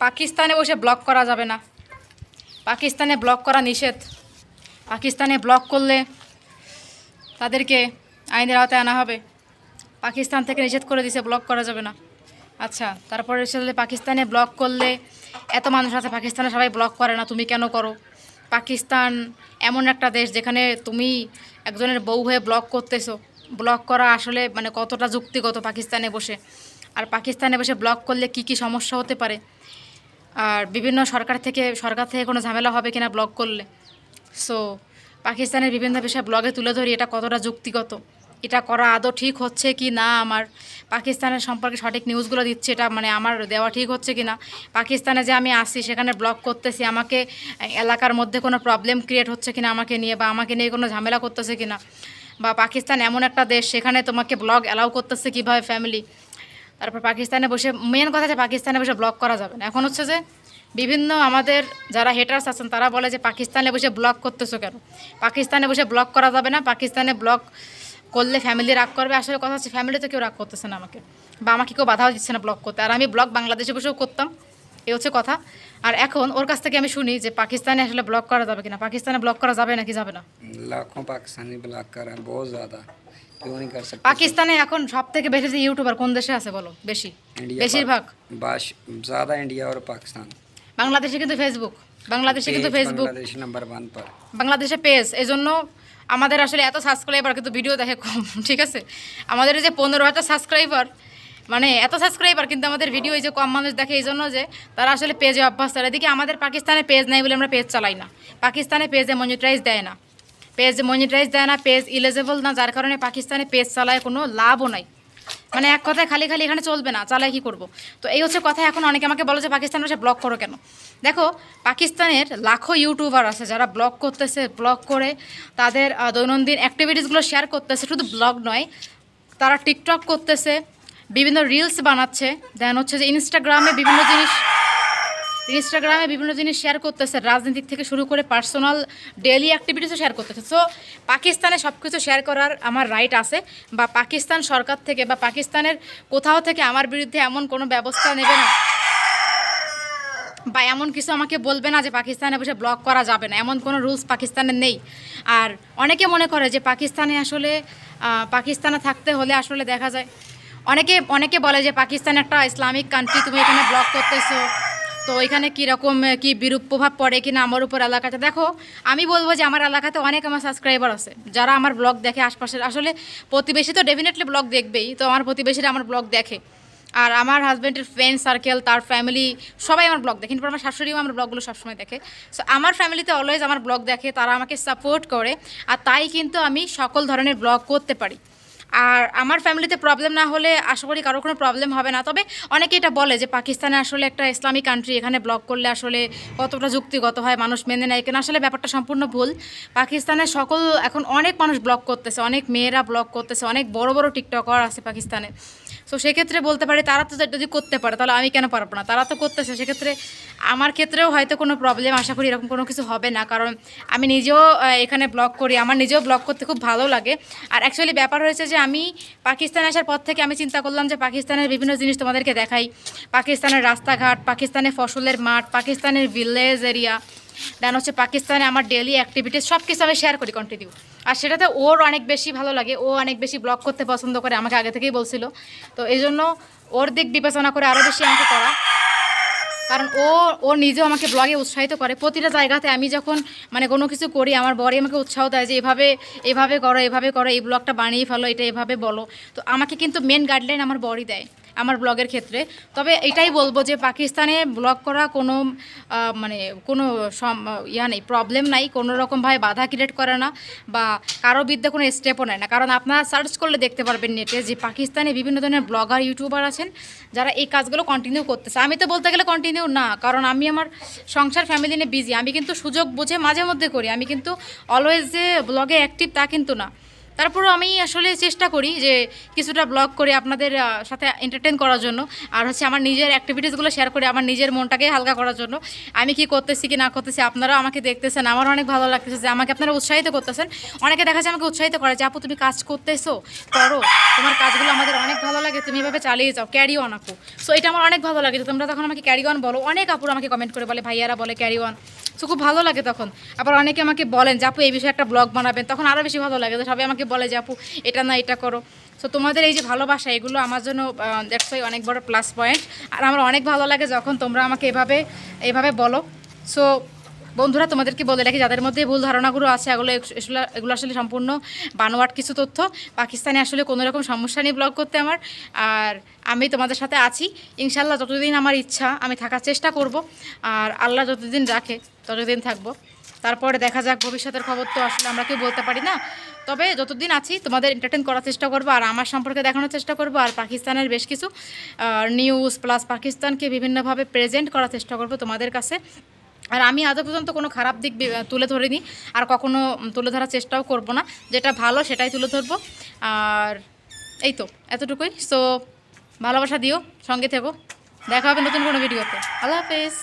পাকিস্তানে বসে ব্লক করা যাবে না। পাকিস্তানে ব্লক করা নিষেধ। পাকিস্তানে ব্লক করলে তাদেরকে আইনের আওতায় আনা হবে। পাকিস্তান থেকে নিষেধ করে দিছে ব্লক করা যাবে না। আচ্ছা তারপরে সাথে পাকিস্তানে ব্লক করলে এত মানুষ আছে, পাকিস্তানে সবাই ব্লক করে না, তুমি কেন করো? পাকিস্তান এমন একটা দেশ যেখানে তুমি একজনের বউ হয়ে ব্লক করতেছো। ব্লক করা আসলে মানে কতটা যুক্তিগত পাকিস্তানে বসে। আর পাকিস্তানে বসে ব্লক করলে কি কি সমস্যা হতে পারে? আর বিভিন্ন সরকার থেকে সরকার থেকে কোনো ঝামেলা হবে কিনা ব্লগ করলে। সো পাকিস্তানের বিভিন্ন বিষয় ব্লগে তুলে ধরি, এটা কতটা যুক্তিগত? এটা করা আদৌ ঠিক হচ্ছে কি না আমার? পাকিস্তানের সম্পর্কে সঠিক নিউজগুলো দিচ্ছে, এটা মানে আমার দেওয়া ঠিক হচ্ছে কি না পাকিস্তানে যে আমি আসি সেখানে ব্লগ করতেছি, আমাকে এলাকার মধ্যে কোনো প্রবলেম ক্রিয়েট হচ্ছে কি না আমাকে নিয়ে বা আমাকে নিয়ে কোনো ঝামেলা করতেছে কি না বা পাকিস্তান এমন একটা দেশ, সেখানে তোমাকে ব্লগ অ্যালাউ করতেছে কীভাবে ফ্যামিলি তারপর পাকিস্তানে বসে মেন কথা যে পাকিস্তানে বসে ব্লক করা যাবে না। এখন হচ্ছে যে বিভিন্ন আমাদের যারা হেটার্স আছেন, তারা বলে যে পাকিস্তানে বসে ব্লক করতেছো কেন? পাকিস্তানে বসে ব্লক করা যাবে না, পাকিস্তানে ব্লক করলে ফ্যামিলি রাগ করবে। আসলে কথা হচ্ছে ফ্যামিলি তো কেউ রাগ করতেছে না আমাকে। বা আমাকে কেউ বাধাও দিচ্ছে না ব্লক করতে। আর আমি ব্লগ বাংলাদেশে বসেও করতাম। এই হচ্ছে কথা। আর এখন ওর কাছ থেকে আমি শুনি যে পাকিস্তানে আসলে ব্লক করা যাবে কিনা। পাকিস্তানে ব্লক করা যাবে নাকি যাবে না? লাখো পাকিস্তানি ব্লক করা বহুত জাদা পাকিস্তানে এখন সব থেকে বেশি যে ইউটিউবার কোন দেশে আছে বলো? বেশি। বেশিরভাগ। বাস জাদা ইন্ডিয়া আর পাকিস্তান। বাংলাদেশে কিন্তু ফেসবুক বাংলাদেশে কিন্তু ফেসবুক নাম্বার ওয়ান পর বাংলাদেশে পেজ এই জন্য আমাদের আসলে এত সাবস্ক্রাইবার কিন্তু ভিডিও দেখে কম ঠিক আছে? আমাদের যে পনেরো হাজার সাবস্ক্রাইবার মানে এত সাবস্ক্রাইবার কিন্তু আমাদের ভিডিও এই যে কম মানুষ দেখে এই জন্য যে তারা আসলে পেজে অভ্যাস করে এদিকে আমাদের পাকিস্তানে পেজ নাই বলে আমরা পেজ চালাই না। পাকিস্তানে পেজে মনিটাইজ দেয় না। পেজ মনিটাইজ দেয় না পেজ ইলিজেবল না, যার কারণে পাকিস্তানে পেজ চালায় কোনো লাভও নাই। মানে এক কথায় খালি খালি এখানে চলবে না চালাই কি করব? তো এই হচ্ছে কথা, এখন অনেকে আমাকে বলে যে, পাকিস্তান সে ব্লক করো কেন? দেখো, পাকিস্তানের লাখো ইউটিউবার আছে যারা ব্লগ করতেছে ব্লগ করে তাদের দৈনন্দিন অ্যাক্টিভিটিসগুলো শেয়ার করতেছে। শুধু ব্লগ নয়, তারা টিকটক করতেছে বিভিন্ন রিলস বানাচ্ছে। দেন হচ্ছে যে ইনস্টাগ্রামে বিভিন্ন জিনিস ইনস্টাগ্রামে বিভিন্ন জিনিস শেয়ার করতেছে। রাজনীতিক থেকে শুরু করে পার্সোনাল ডেলি অ্যাক্টিভিটিসও শেয়ার করতেছে। সো পাকিস্তানে সব কিছু শেয়ার করার আমার রাইট আছে। বা পাকিস্তান সরকার থেকে বা পাকিস্তানের কোথাও থেকে আমার বিরুদ্ধে এমন কোনো ব্যবস্থা নেবে না বা এমন কিছু আমাকে বলবে না যে পাকিস্তানে বসে ব্লক করা যাবে না। এমন কোনো রুলস পাকিস্তানে নেই। আর অনেকে মনে করে যে পাকিস্তানে আসলে পাকিস্তানে থাকতে হলে আসলে দেখা যায় অনেকে অনেকে বলে যে পাকিস্তান একটা ইসলামিক কান্ট্রি তুমি এখানে ব্লক করতেছো। তো এখানে কীরকম কী বিরূপ প্রভাব পড়ে কিনা আমার উপর এলাকাতে? দেখো, আমি বলব যে আমার এলাকাতে অনেক আমার সাবস্ক্রাইবার আছে। যারা আমার ব্লগ দেখে আশপাশের, আসলে প্রতিবেশী তো ডেফিনেটলি ব্লগ দেখবেই, তো আমার প্রতিবেশীরা আমার ব্লগ দেখে। আর আমার হাজব্যান্ডের ফ্রেন্ড সার্কেল তার ফ্যামিলি সবাই আমার ব্লগ দেখে। কিন্তু আমার শাশুড়িও আমার ব্লগগুলো সবসময় দেখে। সো আমার ফ্যামিলিতে অলওয়েজ আমার ব্লগ দেখে, তারা আমাকে সাপোর্ট করে। আর তাই কিন্তু আমি সকল ধরনের ব্লগ করতে পারি। আর আমার ফ্যামিলিতে প্রবলেম না হলে আশা করি কারোর কোনো প্রবলেম হবে না। তবে অনেকে এটা বলে যে পাকিস্তানে আসলে একটা ইসলামিক কান্ট্রি এখানে ব্লক করলে আসলে কতটা যুক্তিগত হয়, মানুষ মেনে নেয় কেন, আসলে ব্যাপারটা সম্পূর্ণ ভুল। পাকিস্তানে সকল, এখন অনেক মানুষ ব্লক করতেছে, অনেক মেয়েরা ব্লক করতেছে, অনেক বড় বড় টিকটকার আছে পাকিস্তানে। সো সেক্ষেত্রে বলতে পারি তারা তো যদি করতে পারে, তাহলে আমি কেন পারব না? তারা তো করতেছে, সেক্ষেত্রে আমার ক্ষেত্রেও হয়তো কোনো প্রবলেম আশা করি এরকম কোনো কিছু হবে না। কারণ আমি নিজেও এখানে ব্লগ করি, আমার নিজেও ব্লগ করতে খুব ভালো লাগে। আর অ্যাকচুয়ালি ব্যাপার হয়েছে যে আমি পাকিস্তানে আসার পর থেকে আমি চিন্তা করলাম যে পাকিস্তানের বিভিন্ন জিনিস তোমাদেরকে দেখাই। পাকিস্তানের রাস্তাঘাট, পাকিস্তানের ফসলের মাঠ, পাকিস্তানের ভিলেজ এরিয়া দেন হচ্ছে পাকিস্তানে আমার ডেলি অ্যাক্টিভিটিস সব কিছু আমি শেয়ার করি কন্টিনিউ আর সেটাতে ওর অনেক বেশি ভালো লাগে, ও অনেক বেশি ব্লগ করতে পছন্দ করে, আমাকে আগে থেকেই বলছিল। তো এই জন্য ওর দিক বিবেচনা করে আরও বেশি আমাকে করা। কারণ ও ও নিজেও আমাকে ব্লগে উৎসাহিত করে। প্রতিটা জায়গাতে আমি যখন মানে কোনো কিছু করি, আমার বড়ি আমাকে উৎসাহ দেয় যে এভাবে এভাবে করো এভাবে করো, এই ব্লগটা বানিয়ে ফেলো, এটা এভাবে বলো। তো আমাকে কিন্তু মেন গাইডলাইন আমার বড়ি দেয়। আমার ব্লগের ক্ষেত্রে। তবে এটাই বলব যে পাকিস্তানে ব্লগ করা কোনো মানে কোনো ইয়া নেই প্রবলেম নাই। কোনো রকমভাবে বাধা ক্রিয়েট করে না বা কারও বিদ্যা কোনো স্টেপও নেয় না। কারণ আপনারা সার্চ করলে দেখতে পারবেন নেটে যে পাকিস্তানে বিভিন্ন ধরনের ব্লগার ইউটিউবার আছেন, যারা এই কাজগুলো কন্টিনিউ করতেছে। আমি তো বলতে গেলে কন্টিনিউ না, কারণ আমি আমার সংসার ফ্যামিলি নিয়ে বিজি আমি কিন্তু সুযোগ বুঝে মাঝে মধ্যে করি। আমি কিন্তু অলওয়েজ যে ব্লগে অ্যাক্টিভ তা কিন্তু না। তারপরও আমি আসলে চেষ্টা করি যে কিছুটা ব্লগ করে আপনাদের সাথে এন্টারটেন করার জন্য। আর হচ্ছে আমার নিজের অ্যাক্টিভিটিসগুলো শেয়ার করে আমার নিজের মনটাকে হালকা করার জন্য। আমি কি করতেছি কি না করতেছি আপনারাও আমাকে দেখতেছেন। আমার অনেক ভালো লাগতেছে যে আমাকে আপনারা উৎসাহিত করতেছেন। অনেকে দেখা যায় আমাকে উৎসাহিত করে যে, আপু, তুমি কাজ করতেছো? করো। তোমার কাজগুলো আমাদের অনেক ভালো লাগে। তুমি এভাবে চালিয়ে যাও। ক্যারি অন আপু। সো এটা আমার অনেক ভালো লাগে তোমরা তখন আমাকে ক্যারি অন বলো, অনেক আপুর আমাকে কমেন্ট করে বলে, ভাইয়ারা বলে ক্যারি অন সো খুব ভালো লাগে তখন। আবার অনেকে আমাকে বলেন যে, আপু, এই বিষয়ে একটা ব্লগ বানাবেন। তখন আরও বেশি ভালো লাগে। সবাই আমাকে বলে যে, আপু, এটা না, এটা করো। সো তোমাদের এই যে ভালোবাসা, এগুলো আমার জন্য দ্যাটস অনেক বড় প্লাস পয়েন্ট আর আমার অনেক ভালো লাগে যখন তোমরা আমাকে এভাবে এভাবে বলো। সো বন্ধুরা, তোমাদেরকে বলে রাখি, যাদের মধ্যে ভুল ধারণাগুলো আছে, এগুলো এগুলো এগুলো আসলে সম্পূর্ণ বানোয়াট কিছু তথ্য। পাকিস্তানে আসলে কোনো রকম সমস্যা নেই ব্লগ করতে আমার। আর আমি তোমাদের সাথে আছি। ইনশাল্লাহ যতদিন আমার ইচ্ছা, আমি থাকার চেষ্টা করব। আর আল্লাহ যতদিন রাখে। ততদিন থাকব। তারপরে দেখা যাক ভবিষ্যতের খবর তো আসলে আমরা কেউ বলতে পারি না। তবে যতদিন আছি, তোমাদের এন্টারটেন করার চেষ্টা করব আর আমার সম্পর্কে দেখানোর চেষ্টা করব আর পাকিস্তানের বেশ কিছু নিউজ প্লাস পাকিস্তানকে বিভিন্নভাবে প্রেজেন্ট করার চেষ্টা করব তোমাদের কাছে। আর আমি আজও পর্যন্ত কোনো খারাপ দিক তুলে ধরিনি আর কখনো তুলে ধরার চেষ্টাও করব না। যেটা ভালো সেটাই তুলে ধরবো। আর এই তো, এতটুকুই। সো ভালোবাসা দিও, সঙ্গে থেকো। দেখা হবে নতুন কোনো ভিডিওতে আল্লাহ হাফেজ।